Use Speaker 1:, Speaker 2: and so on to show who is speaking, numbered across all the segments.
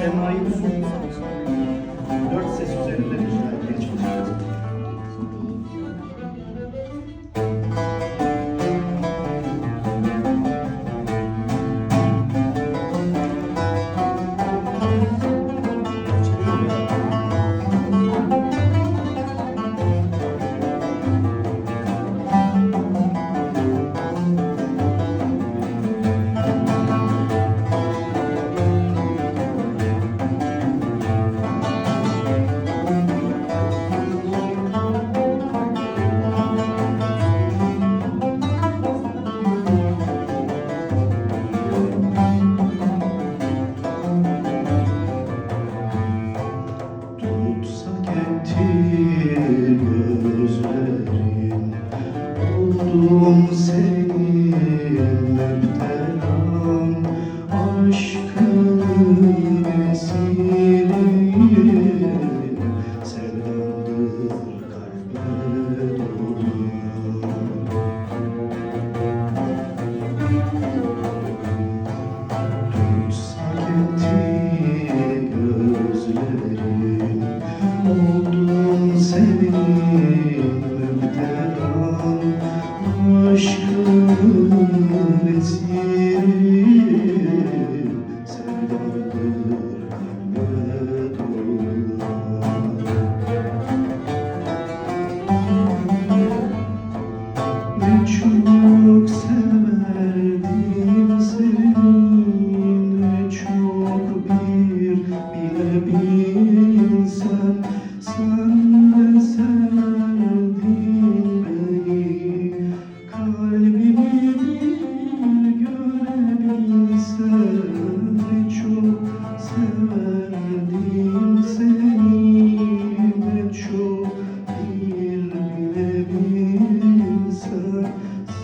Speaker 1: Sema'yı da 4 ses üzerinde bir buldum seni nerede? aşkın esiri sevdadır Ne çok severdim Ne çok bir bilebilirim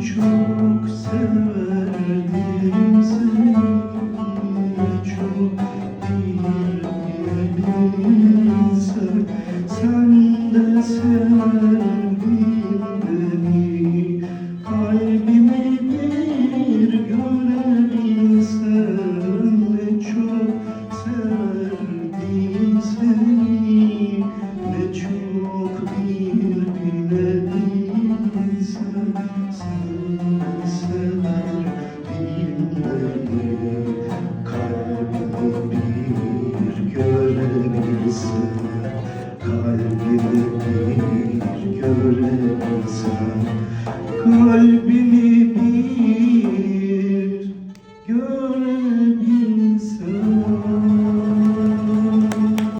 Speaker 1: çok severdim seni çok iyi görse Kalbini bir görse Kalbini